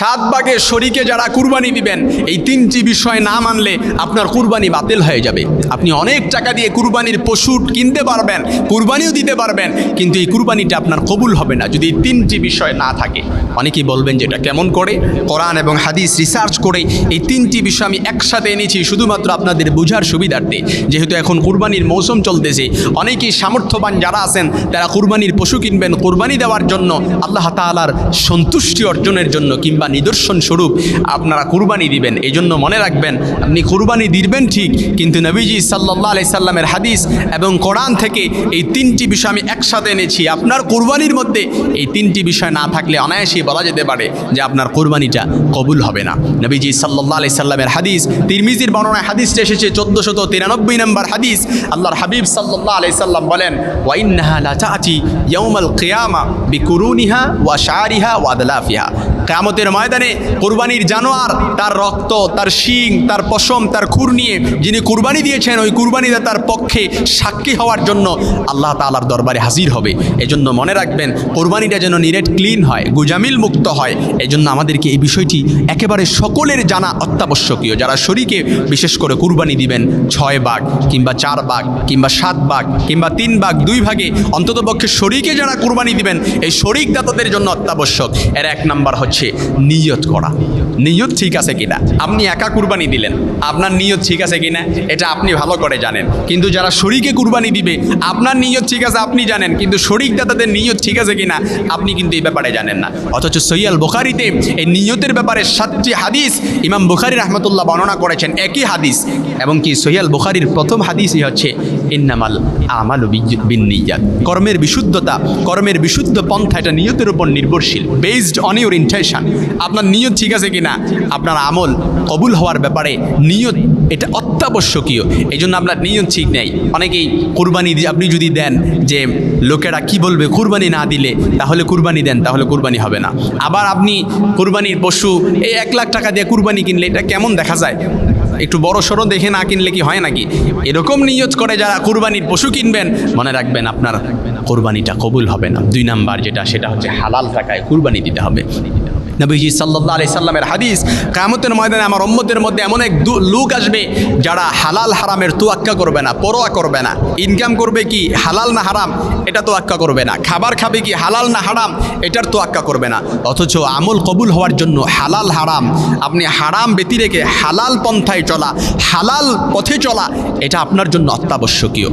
সাত ভাগে শরিকে যারা কুরবানি দিবেন, এই তিনটি বিষয় না মানলে আপনার কুরবানি বাতিল হয়ে যাবে। আপনি অনেক টাকা দিয়ে কুরবানির পশু কিনতে পারবেন, কুরবানিও দিতে পারবেন, কিন্তু এই কুরবানিটা আপনার কবুল হবে না যদি এই তিনটি বিষয় না থাকে। অনেকেই বলবেন যে এটা কেমন করে? কোরআন এবং হাদিস রিসার্চ করে এই তিনটি বিষয় আমি একসাথে এনেছি, শুধুমাত্র আপনাদের বোঝার সুবিধার্থে। যেহেতু এখন কুরবানির মৌসুম চলতেছে, অনেকেই সামর্থ্যবান যারা আছেন, তারা কুরবানির পশু কিনবেন, কুরবানি দেওয়ার জন্য আল্লাহ তাআলার সন্তুষ্টি অর্জনের জন্য কিংবা নিদর্শন স্বরূপ আপনারা কুরবানি দিবেন। এই জন্য মনে রাখবেন, আপনি কুরবানি দিবেন ঠিক, কিন্তু নবীজি সাল্লাহ আলি সাল্লামের হাদিস এবং কোরআন থেকে এই তিনটি বিষয় আমি একসাথে এনেছি। আপনার কুরবানির মধ্যে এই তিনটি বিষয় না থাকলে অনায়াসেই বলা যেতে পারে যে আপনার কুরবানিটা কবুল হবে না। নবীজি সাল্লাহ আলি সাল্লামের হাদিস, তিরমিজির বর্ণনায় হাদিসটা এসেছে চোদ্দশত তিরানব্বই নম্বর হাদিস। আল্লাহর হাবিব সাল্লাহ আলি সাল্লাম বলেন ওয়াইন্নাহা লাচাচি ইয়ৌমাল কিয়ামা বিকুরুনিহা ওয়া শারিহা ওয়া দলাফিহা কেয়ামতের ময়দানে কুরবানির জানোয়ার তার রক্ত, তার শিং, তার পশম, তার খুর নিয়ে যিনি কুরবানি দিয়েছেন, ওই কুরবানিদাতার পক্ষে সাক্ষী হওয়ার জন্য আল্লাহ তালার দরবারে হাজির হবে। এজন্য মনে রাখবেন, কোরবানিটা যেন নিরেট ক্লিন হয়, গুজামিল মুক্ত হয়। এজন্য আমাদেরকে এই বিষয়টি একেবারে সকলের জানা অত্যাবশ্যকীয়। যারা শরীকে বিশেষ করে কুরবানি দিবেন, ছয় বাঘ কিংবা চার ভাগ কিংবা সাত ভাগ কিংবা তিন ভাগ, দুই ভাগে অন্ততপক্ষে শরীকে যারা কুরবানি দিবেন, এই শরিক দাতাদের জন্য অত্যাবশ্যক। এর এক নাম্বার হচ্ছে নিয়ত করা। নিয়ত ঠিক আছে কিনা? আপনি একা কুরবানি দিলেন। আপনার নিয়ত ঠিক আছে কিনা? এটা আপনি ভালো করে জানেন। কিন্তু যারা শরীকে কুরবানি দিবে, আপনার নিয়ত ঠিক আছে আপনি জানেন। কিন্তু শরিক দাতাদের নিয়ত ঠিক আছে কিনা, আপনি কিন্তু এই ব্যাপারে জানেন না। অথচ সৈয়াল বুখারিতে এই নিয়তের ব্যাপারে সাতটি হাদিস ইমাম বুখারি রহমতুল্লাহ বর্ণনা করেছেন। একই হাদিস। এবং কি সৈয়াল বুখারির প্রথম হাদিসই হচ্ছে, ইন্নামাল আমাল বিন নিয়াত কর্মের বিশুদ্ধতা, কর্মের বিশুদ্ধ পন্থা এটা নিয়তের উপর নির্ভরশীল। বেসড অন ইউর ইন্টেনশন আপনার নিয়ত ঠিক আছে কিনা? আপনার আমল কবুল হওয়ার ব্যাপারে নিয়ত এটা অত্যাবশ্যকীয়। এই জন্য আপনার নিয়ত ঠিক নেই। অনেকেই কুরবানি আপনি যদি দেন যে লোকেরা কি বলবে, কুরবানি না দিলে তাহলে কুরবানি দেন, তাহলে কুরবানি হবে না। আবার আপনি কুরবানির পশু, এই এক লাখ টাকা দিয়ে কুরবানি কিনলে এটা কেমন দেখা যায়? একটু বড় সড়ো দেখে না কিনলে কি হয় নাকি? এরকম নিয়ত করে যারা কুরবানির পশু কিনবেন, মনে রাখবেন আপনার কোরবানিটা কবুল হবে না। দুই নাম্বার যেটা, সেটা হচ্ছে হালাল টাকায় কুরবানি দিতে হবে। নবীজি সাল্লাহ আলি সাল্লামের হাদিস কামতের ময়দানে আমার উম্মতের মধ্যে এমন এক লোক আসবে যারা হালাল হারামের তোয়াক্কা করবে না, পরোয়া করবে না। ইনকাম করবে কি হালাল না হারাম, এটা তোয়াক্কা করবে না। খাবার খাবে কি হালাল না হারাম, এটার তোয়াক্কা করবে না। অথচ আমল কবুল হওয়ার জন্য হালাল হারাম, আপনি হারাম ব্যতি রেখে হালাল পন্থায় চলা, হালাল পথে চলা, এটা আপনার জন্য অত্যাবশ্যকীয়।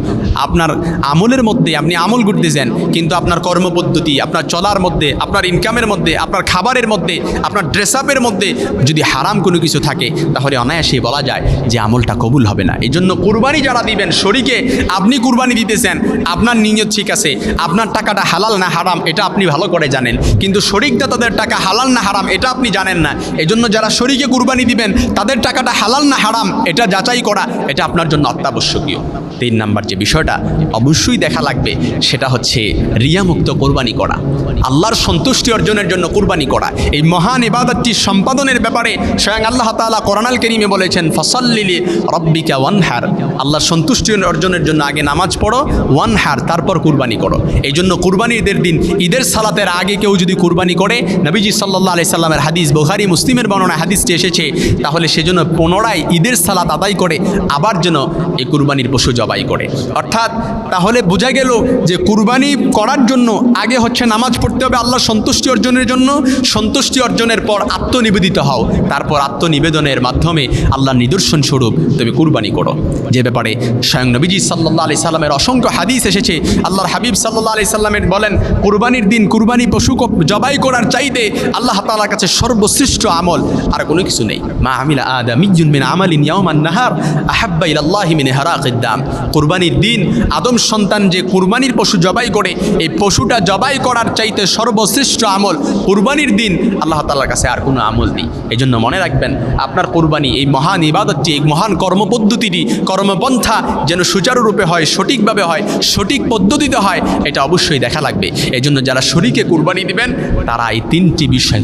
আপনার আমলের মধ্যে আপনি আমল করতেছেন, কিন্তু আপনার কর্মপদ্ধতি, আপনার চলার মধ্যে, আপনার ইনকামের মধ্যে, আপনার খাবারের মধ্যে আপনার ড্রেস আপের মধ্যে যদি হারাম কোনো কিছু থাকে, তাহলে অনায়াসে বলা যায় যে আমলটা কবুল হবে না। এই জন্য কুরবানি যারা দিবেন, শরীকে আপনি কুরবানি দিতেছেন, আপনার নিয়ত ঠিক আছে, আপনার টাকাটা হালাল না হারাম, এটা আপনি ভালো করে জানেন। কিন্তু শরিকদাতাদের টাকা হালাল না হারাম, এটা আপনি জানেন না। এই জন্য যারা শরীকে কুরবানি দিবেন, তাদের টাকাটা হালাল না হারাম, এটা যাচাই করা, এটা আপনার জন্য অত্যাবশ্যকীয়। তিন নাম্বার যে বিষয়টা, অবশ্যই দেখা লাগবে, সেটা হচ্ছে রিয়ামুক্ত কোরবানি করা। আল্লাহর সন্তুষ্টি অর্জনের জন্য কোরবানি করা। এই মহান ইবাদতটি সম্পাদনের ব্যাপারে স্বয়ং আল্লাহ তাআলা কোরআনাল করিমে বলেছেন, ফসল্লিলি রব্বিকা ওয়ানহার। আল্লাহ সন্তুষ্টি অর্জনের জন্য আগে নামাজ পড়ো ওয়ান ওয়ানহার, তারপর কুরবানি করো। এই জন্য কুরবানি ঈদের দিন, ঈদের সালাতের আগে কেউ যদি কুরবানি করে, নবীজি সাল্লাহ আলি সাল্লামের হাদিস বোহারি মুসলিমের বর্ণনায় হাদিসটি এসেছে, তাহলে সেজন্য পুনরায় ঈদের সালাত আদায় করে, আবার যেন এই কুরবানির পশু জবাই করে। অর্থাৎ, তাহলে বোঝা গেল যে কুরবানি করার জন্য আগে হচ্ছে নামাজ পড়তে হবে আল্লাহ সন্তুষ্টি অর্জনের জন্য। সন্তুষ্টি অর্জনের পর আত্মনিবেদিত হও। তারপর আত্মনিবেদনের মাধ্যমে আল্লাহর নিদর্শন স্বরূপ তুমি কুরবানি করো। যে ব্যাপারে স্বয়ং নবীজি সাল্লাহ আলি সাল্লামের অসংখ্য হাদিস এসেছে। আল্লাহর হাবিব সাল্লাহ আলি সাল্লামের বলেন, কুরবানির দিন কুরবানি পশু জবাই করার চাইতে আল্লাহ তাআলার কাছে সর্বশ্রেষ্ঠ আমল। আর কোনো কিছু নেই। মা আমিলা আদামিজুন মিন আমালিন ইয়াউমান নাহার, আহাব্বা ইলাল্লাহি মিন হারাকিদ দাম। কুরবানির দিন আদম সন্তান যে কুরবানির পশু জবাই করে, এই পশুটা জবাই করার চাইতে সর্বশ্রেষ্ঠ আমল। কুরবানির দিন আল্লাহ তাল্লার কাছে আর কোনো আমল নেই। এই জন্য মনে রাখবেন, আপনার কোরবানি এই মহান ইবাদতটি, এই মহান কর্মপদ্ধতিটি, কর্মপন্থা যেন সুচারুরূপে হয়, সঠিকভাবে হয়, সঠিক পদ্ধতিতে হয়, এটা অবশ্যই দেখা লাগবে। এই জন্য যারা শরীকে কোরবানি দিবেন, তারা এই তিনটি বিষয়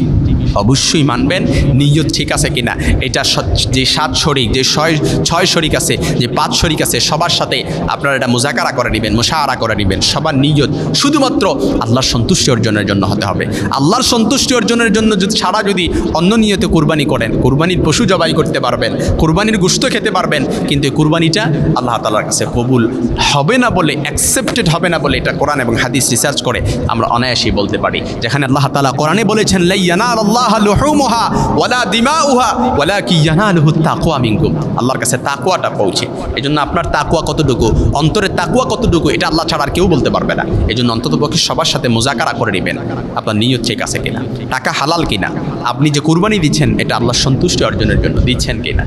অবশ্যই মানবেন, নিয়ত ঠিক আছে কিনা। এটা যে সাত শরিক, যে ছয় ছয় শরিক আছে, যে পাঁচ শরিক আছে, সবার সাথে আপনারা এটা মোজাকারা করে নেবেন, মোশাহারা করে নেবেন, সবার নিয়ত। শুধুমাত্র আল্লাহর সন্তুষ্টি অর্জনের জন্য হতে হবে। আল্লাহর সন্তুষ্টি অর্জনের জন্য যদি ছাড়া যদি অন্য নিয়তে কুরবানি করেন, কুরবানির পশু জবাই করতে পারবেন, কুরবানির গুস্ত খেতে পারবেন, কিন্তু এই কুরবানিটা আল্লাহ তালার কাছে কবুল হবে না বলে অ্যাকসেপ্টেড হবে না বলে এটা কোরআন এবং হাদিস রিসার্চ করে আমরা অনায়াসেই বলতে পারি। যেখানে আল্লাহ তালা কোরআনে বলেছেন লাইয়ানাল আল্লাহ লুহুমুহা, ওয়ালা দিমাউহা ওয়ালা কি ইয়ানালুহু তাকওয়া মিনকুম। আল্লাহর কাছে তাকওয়াটা পৌঁছে। এই জন্য আপনার তাকওয়া কতটুকু অন্তরের তাকওয়া কতটুকু, এটা আল্লাহ ছাড়া আর কেউ বলতে পারবে না। এই জন্য অন্তত সবার সাথে মোজাকারা করে নেবেন। আপনার নিয়ত ঠিক আছে কিনা? টাকা হালাল কিনা? আপনি যে কুরবানি দিচ্ছেন, এটা আল্লাহ সন্তুষ্টি অর্জনের জন্য দিচ্ছেন কিনা?